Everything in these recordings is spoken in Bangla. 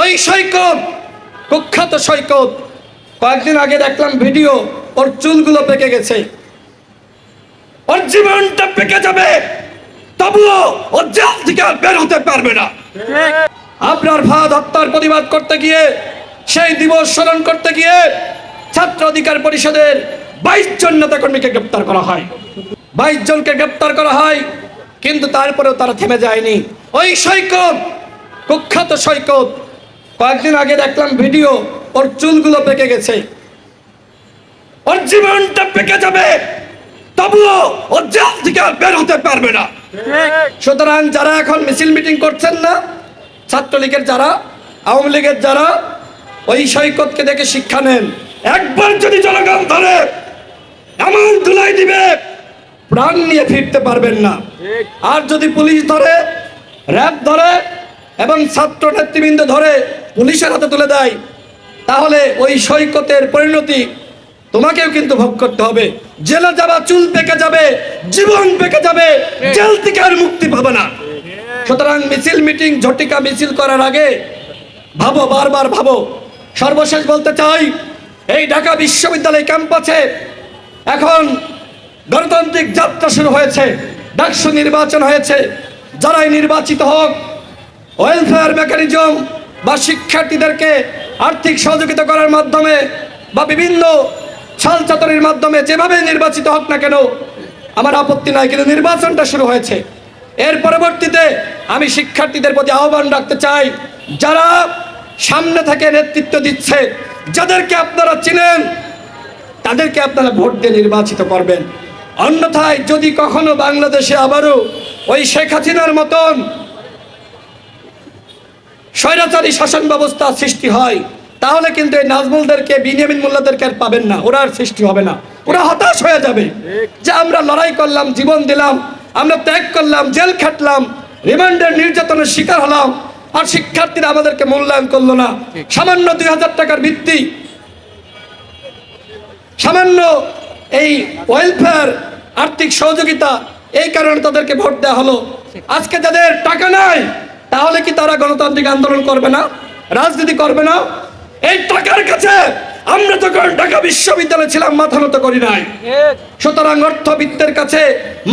ওই সৈকত, কুখ্যাত সৈকত। কয়েকদিন আগে দেখলাম ভিডিও, ওর চুলগুলো পেকে গেছে। ওর জীবনটা পেকে যাবে, তবুও ও জেল থেকে বের হতে পারবে না। আপনার ভাত হত্যার প্রতিবাদ করতে গিয়ে, সেই দিবস স্মরণ করতে গিয়ে ছাত্র অধিকার পরিষদের বাইশ জন নেতাকর্মীকে গ্রেপ্তার করা হয়। বাইশ জনকে গ্রেপ্তার করা হয়, কিন্তু তারপরেও তারা থেমে যায়নি। ওই সৈকত, কুখ্যাত সৈকত কয়েকদিন আগে দেখলাম ভিডিও, ওর চুলগুলো পেকে গেছে। ওর জীবনটা পেকে যাবে, তবুও ও জেল থেকে বের হতে পারবে না। সুতরাং যারা এখন মিছিল মিটিং করছেন না, ছাত্রলীগের যারা, আওয়ামী লীগের যারা, ওই সৈকতকে দেখে শিক্ষা নেন। একবার যদি জনগণ ধরে, এমন ধুলাই দিবে, প্রাণ নিয়ে ফিরতে পারবেন না। আর যদি পুলিশ ধরে, র্যাব ধরে, এবং ছাত্র নেতৃবৃন্দ ধরে পুলিশের হাতে তুলে দেয়। তাহলে ওই সৈকতের পরিণতি তোমাকেও কিন্তু ভোগ করতে হবে। জেলে যাবা, চুল পেকে যাবে, জীবন পেকে যাবে, জেল থেকে আর মুক্তি পাবে না। সুতরাং মিছিল, মিটিং, ঝটিকা মিছিল করার আগে ভাবো, বারবার ভাবো। সর্বশেষ বলতে চাই, এই ঢাকা বিশ্ববিদ্যালয় ক্যাম্পাসে এখন গণতান্ত্রিক যাত্রা শুরু হয়েছে। ডাকসু নির্বাচন হয়েছে। যারাই নির্বাচিত হোক ওয়েলফেয়ার মেকানিজম বা শিক্ষার্থীদেরকে আর্থিক সহযোগিতা করার মাধ্যমে বা বিভিন্ন ছাল চাতরির মাধ্যমে যেভাবে নির্বাচিত হোক না কেন, আমার আপত্তি নাই, কিন্তু নির্বাচনটা শুরু হয়েছে। এর পরবর্তীতে আমি শিক্ষার্থীদের প্রতি আহ্বান রাখতে চাই, যারা সামনে থেকে নেতৃত্ব দিচ্ছে, যাদেরকে আপনারা চিনেন, তাদেরকে আপনারা ভোট দিয়ে নির্বাচিত করবেন। অন্যথায় যদি কখনো বাংলাদেশে আবারও ওই শেখ হাসিনার মতন স্বৈরাচারী শাসন ব্যবস্থা সৃষ্টি হয়, তাহলে কিন্তু এই নাজমুলদেরকে, বিনিয়ামিন মোল্লাদেরকে আর পাবেন না। ওরা আর সৃষ্টি হবে না। ওরা হতাশ হয়ে যাবে যে আমরা লড়াই করলাম, জীবন দিলাম, আমরা ত্যাগ করলাম, জেল খাটলাম, রিমান্ডের নির্যাতনের শিকার হলাম, আর শিক্ষার্থীরা আমাদেরকে মূল্যায়ন করল না। সামান্য দুই হাজার টাকার ভিত্তি, সামান্য এই ওয়েলফেয়ার আর্থিক সহযোগিতা, এই কারণে তাদেরকে ভোট দেওয়া হলো। আজকে যাদের টাকা নাই তাহলে কি তারা গণতান্ত্রিক আন্দোলন করবে না? রাজনীতি করবে না? এই টাকার কাছে আমরা যখন ঢাকা বিশ্ববিদ্যালয়ে ছিলাম মাথা নত করি নাই। সুতরাং অর্থবিত্তের কাছে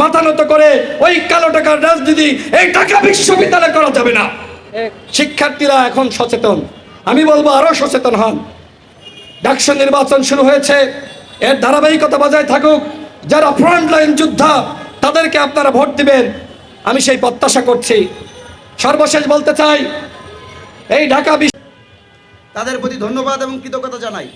মাথা নত করে ওই কালো টাকার রাজনীতি এই ঢাকা বিশ্ববিদ্যালয়ে করা যাবে না। শিক্ষার্থীরা এখন সচেতন। আমি বলব আরও সচেতন হন। ডাকসু নির্বাচন শুরু হয়েছে। এর ধারাবাহিকতা বজায় থাকুক। যারা ফ্রন্ট লাইন যোদ্ধা তাদেরকে আপনারা ভোট দিবেন। আমি সেই প্রত্যাশা করছি। সর্বশেষ বলতে চাই এই ঢাকা তাদের প্রতি ধন্যবাদ এবং কৃতজ্ঞতা জানাই।